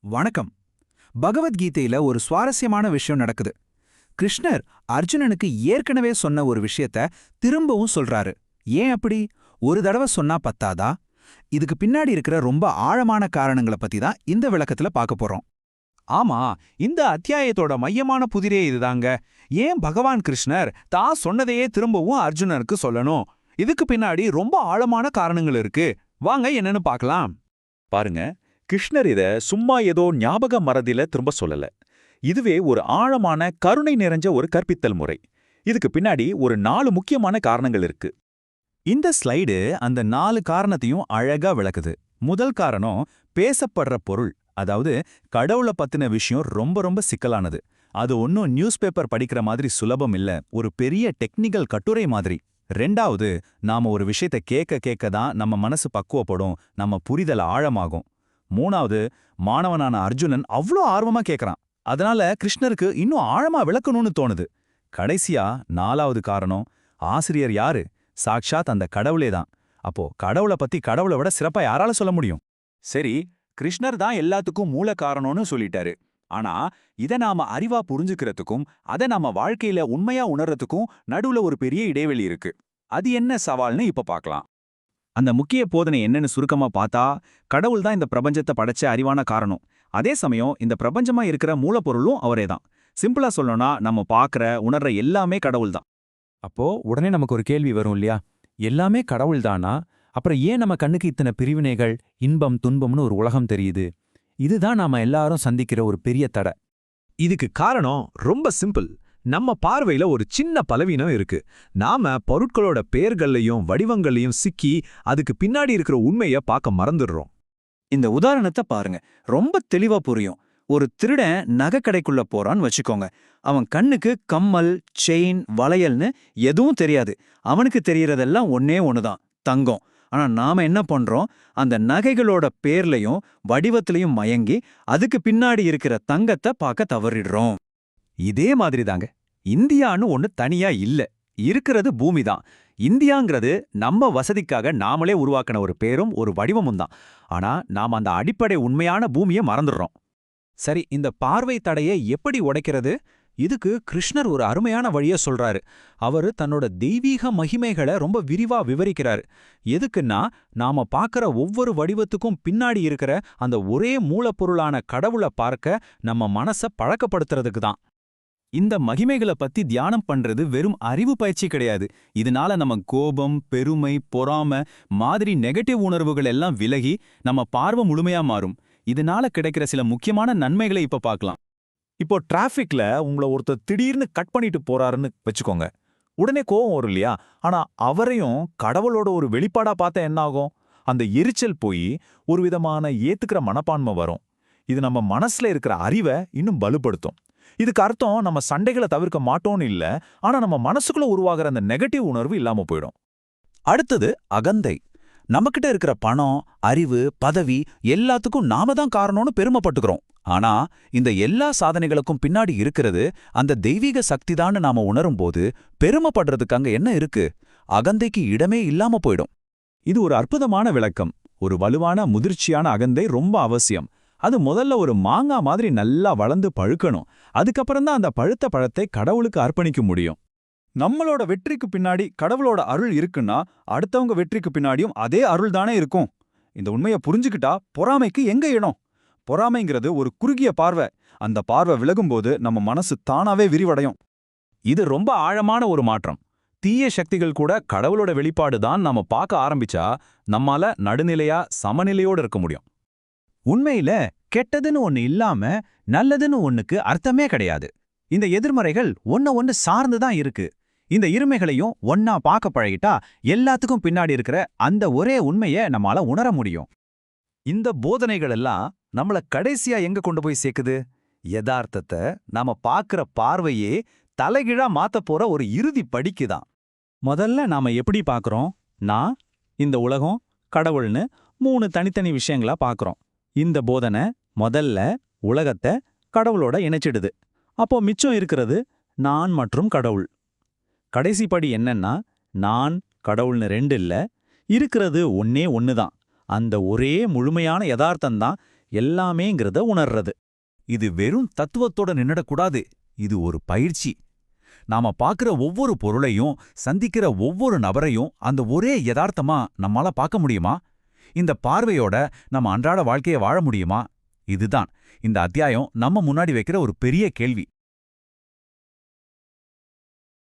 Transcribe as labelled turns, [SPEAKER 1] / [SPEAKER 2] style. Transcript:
[SPEAKER 1] வணக்கம். பகவத்கீதையில ஒரு சுவாரஸ்யமான விஷயம் நடக்குது. கிருஷ்ணர் அர்ஜுனனுக்கு ஏற்கனவே சொன்ன ஒரு விஷயத்த திரும்பவும் சொல்றாரு. ஏன் அப்படி? ஒரு தடவை சொன்னா பத்தாதா? இதுக்கு பின்னாடி இருக்கிற ரொம்ப ஆழமான காரணங்களை பத்தி தான் இந்த விளக்கத்துல பார்க்க போறோம்.
[SPEAKER 2] ஆமா இந்த அத்தியாயத்தோட மையமான புதிரே இதுதாங்க. ஏன் பகவான் கிருஷ்ணர் தான் சொன்னதையே திரும்பவும் அர்ஜுனனுக்கு சொல்லணும்? இதுக்கு பின்னாடி ரொம்ப ஆழமான காரணங்கள் இருக்கு. வாங்க என்னன்னு பார்க்கலாம்.
[SPEAKER 3] பாருங்க. கிருஷ்ணர் இத சும்மா ஏதோ ஞாபக மறதில திரும்ப சொல்லல. இதுவே ஒரு ஆழமான கருணை நிறைஞ்ச ஒரு கற்பித்தல் முறை. இதுக்கு பின்னாடி ஒரு நாலு முக்கியமான காரணங்கள் இருக்கு.
[SPEAKER 2] இந்த ஸ்லைடு அந்த நாலு காரணத்தையும் அழகா விளக்குது. முதல் காரணம் பேசப்படுற பொருள் அதாவது கடவுள பத்தின விஷயம் ரொம்ப ரொம்ப சிக்கலானது. அது ஒன்னும் நியூஸ் பேப்பர் படிக்கிற மாதிரி சுலபம் இல்ல ஒரு பெரிய டெக்னிக்கல் கட்டுரை மாதிரி. ரெண்டாவது நாம ஒரு விஷயத்த கேட்க கேட்க தான் நம்ம மனசு பக்குவப்படும் நம்ம புரிதல் ஆழமாகும். மூணாவது மாணவனான அர்ஜுனன் அவ்ளோ ஆர்வமா கேக்குறான். அதனால கிருஷ்ணருக்கு இன்னும் ஆழமா விளக்கணும்னு தோணுது. கடைசியா நாலாவது காரணம் ஆசிரியர் யாரு? சாக்ஷாத் அந்த கடவுளே தான். அப்போ கடவுளை பத்தி கடவுளை விட சிறப்பா யாரால சொல்ல முடியும்?
[SPEAKER 3] சரி கிருஷ்ணர் தான் எல்லாத்துக்கும் மூல காரணம்னு சொல்லிட்டாரு. ஆனா இத நாம அறிவா புரிஞ்சுக்கிறதுக்கும் அத நாம வாழ்க்கையில உண்மையா உணர்றதுக்கும் நடுவுல ஒரு பெரிய இடைவெளி இருக்கு. அது என்ன சவால்னு இப்ப பார்க்கலாம்
[SPEAKER 2] அந்த முக்கிய போதனை என்னன்னு சுருக்கமா பார்த்தா கடவுள் தான் இந்த பிரபஞ்சத்தை படைச்ச அறிவான காரணம். அதே சமயம் இந்த பிரபஞ்சமா இருக்கிற மூலப்பொருளும் அவரே தான் சிம்பிளா சொல்லணும்னா நம்ம பார்க்கற உணர்ற எல்லாமே கடவுள் தான் அப்போ உடனே நமக்கு ஒரு கேள்வி வரும் இல்லையா? எல்லாமே கடவுள் தானா அப்புறம் ஏன் நம்ம கண்ணுக்கு இத்தனை பிரிவினைகள் இன்பம் துன்பம்னு ஒரு உலகம் தெரியுது? இதுதான் நாம எல்லாரும் சந்திக்கிற ஒரு பெரிய தடை.
[SPEAKER 4] இதுக்கு காரணம் ரொம்ப சிம்பிள். நம்ம பார்வையில ஒரு சின்ன பலவீனம் இருக்கு. நாம பொருட்களோட பெயர்கள்லையும் வடிவங்கள்லையும் சிக்கி அதுக்கு பின்னாடி இருக்கிற உண்மைய பார்க்க மறந்துடுறோம்.
[SPEAKER 5] இந்த உதாரணத்தை பாருங்க. ரொம்ப தெளிவா புரியும். ஒரு திருடன் நகைக்கடைக்குள்ள போறான்னு வச்சுக்கோங்க. அவன் கண்ணுக்கு கம்மல் செயின் வளையல்னு எதுவும் தெரியாது. அவனுக்கு தெரியறதெல்லாம் ஒன்னே ஒண்ணுதான் தங்கம். ஆனா நாம என்ன பண்றோம்? அந்த நகைகளோட பேர்லயும் வடிவத்திலையும் மயங்கி அதுக்கு பின்னாடி இருக்கிற தங்கத்தை பார்க்க தவறிடுறோம்.
[SPEAKER 2] இதே மாதிரி தாங்க இந்தியான்னு ஒன்று தனியா இல்ல. இருக்கிறது பூமி தான் இந்தியாங்கிறது நம்ம வசதிக்காக நாமளே உருவாக்கின ஒரு பேரும் ஒரு வடிவமும் தான். ஆனா நாம அந்த அடிப்படை உண்மையான பூமியை மறந்துடுறோம். சரி இந்த பார்வை தடையை எப்படி உடைக்கிறது? இதுக்கு கிருஷ்ணர் ஒரு அருமையான வழிய சொல்றாரு. அவரு தன்னோட தெய்வீக மகிமைகளை ரொம்ப விரிவா விவரிக்கிறாரு. எதுக்குன்னா நாம பார்க்கற ஒவ்வொரு வடிவத்துக்கும் பின்னாடி இருக்கிற அந்த ஒரே மூலப்பொருளான கடவுளை பார்க்க நம்ம மனச பழக்கப்படுத்துறதுக்கு தான். இந்த மகிமைகளை பத்தி தியானம் பண்றது வெறும் அறிவு பயிற்சி கிடையாது. இதனால நம்ம கோபம் பெருமை பொறாம மாதிரி நெகட்டிவ் உணர்வுகள் எல்லாம் விலகி நம்ம பார்வை முழுமையா மாறும். இதனால கிடைக்கிற சில முக்கியமான நன்மைகளை இப்ப பார்க்கலாம்.
[SPEAKER 3] இப்போ டிராஃபிக்ல உங்களை ஒருத்தர் திடீர்னு கட் பண்ணிட்டு போறாருன்னு வச்சுக்கோங்க. உடனே கோவம் வரும் இல்லையா? ஆனா அவரையும் கடவுளோட ஒரு வெளிப்பாடா பார்த்தா என்னாகும் அந்த எரிச்சல் போய் ஒரு விதமான ஏத்துக்கிற மனப்பான்மை வரும். இது நம்ம மனசுல இருக்கிற அறிவை இன்னும் பலுப்படுத்தும் இதுக்கு அர்த்தம் நம்ம சண்டைகளை தவிர்க்க மாட்டோம்னு இல்ல ஆனா நம்ம மனசுக்குள்ள உருவாகிற அந்த நெகட்டிவ் உணர்வு இல்லாம போயிடும்.
[SPEAKER 2] அடுத்தது அகந்தை. நம்மகிட்ட இருக்கிற பணம் அறிவு பதவி எல்லாத்துக்கும் நாம தான் காரணம்னு பெருமைப்பட்டுக்கிறோம். ஆனா இந்த எல்லா சாதனைகளுக்கும் பின்னாடி இருக்கிறது அந்த தெய்வீக சக்திதான்னு நாம உணரும்போது பெருமைப்படுறதுக்கு அங்க என்ன இருக்கு? அகந்தைக்கு இடமே இல்லாம போயிடும். இது ஒரு அற்புதமான விளக்கம். ஒரு வலுவான முதிர்ச்சியான அகந்தை ரொம்ப அவசியம். அது முதல்ல ஒரு மாங்கா மாதிரி நல்லா வளர்ந்து பழுக்கணும். அதுக்கப்புறம் தான் அந்த பழுத்த பழத்தை கடவுளுக்கு அர்ப்பணிக்க முடியும்.
[SPEAKER 6] நம்மளோட வெற்றிக்கு பின்னாடி கடவுளோட அருள் இருக்குன்னா அடுத்தவங்க வெற்றிக்கு பின்னாடியும் அதே அருள் தானே இருக்கும். இந்த உண்மையை புரிஞ்சுக்கிட்டா பொறாமைக்கு எங்க இடம்? பொறாமைங்கிறது ஒரு குறுகிய பார்வை. அந்த பார்வை விலகும்போது நம்ம மனசு தானாவே விரிவடையும்.
[SPEAKER 2] இது ரொம்ப ஆழமான ஒரு மாற்றம். தீய சக்திகள் கூட கடவுளோட வெளிப்பாடு தான் நாம பார்க்க ஆரம்பிச்சா நம்மால நடுநிலையா சமநிலையோட இருக்க முடியும். உண்மையில கெட்டதுன்னு ஒண்ணு இல்லாம நல்லதுன்னு ஒண்ணுக்கு அர்த்தமே கிடையாது. இந்த எதிர்மறைகள் ஒன்ன ஒன்னு சார்ந்து தான் இருக்கு. இந்த இருமைகளையும் ஒன்னா பார்க்க பழகிட்டா எல்லாத்துக்கும் பின்னாடி இருக்கிற அந்த ஒரே உண்மைய நம்மால உணர முடியும். இந்த போதனைகள் எல்லாம் நம்மள கடைசியா எங்க கொண்டு போய் சேர்க்குது? யதார்த்தத்தை நாம பார்க்கிற பார்வையே தலைகீழா மாத்த போற ஒரு இறுதி படிக்குதான் முதல்ல நாம எப்படி பார்க்கறோம்? நான் இந்த உலகம் கடவுள்னு மூணு தனித்தனி விஷயங்களா பார்க்கறோம். இந்த போதனை முதல்ல உலகத்தை கடவுளோட இணைச்சிடுது. அப்போ மிச்சம் இருக்கிறது நான் மற்றும் கடவுள். கடைசி படி என்னன்னா நான் கடவுள்னு ரெண்டு இல்லை இருக்கிறது ஒன்னே ஒன்னு தான் அந்த ஒரே முழுமையான யதார்த்தம்தான்
[SPEAKER 3] எல்லாமேங்கிறத உணர்றது.
[SPEAKER 2] இது வெறும் தத்துவத்தோட நின்னுடக்கூடாது இது ஒரு பயிற்சி. நாம பார்க்கிற ஒவ்வொரு பொருளையும் சந்திக்கிற ஒவ்வொரு நபரையும் அந்த ஒரே யதார்த்தமா நம்மால பார்க்க முடியுமா? இந்த பார்வையோட நம்ம அன்றாட வாழ்க்கைய வாழ முடியுமா? இதுதான். இந்த அத்தியாயம் நம்ம முன்னாடி வைக்கிற ஒரு பெரிய கேள்வி.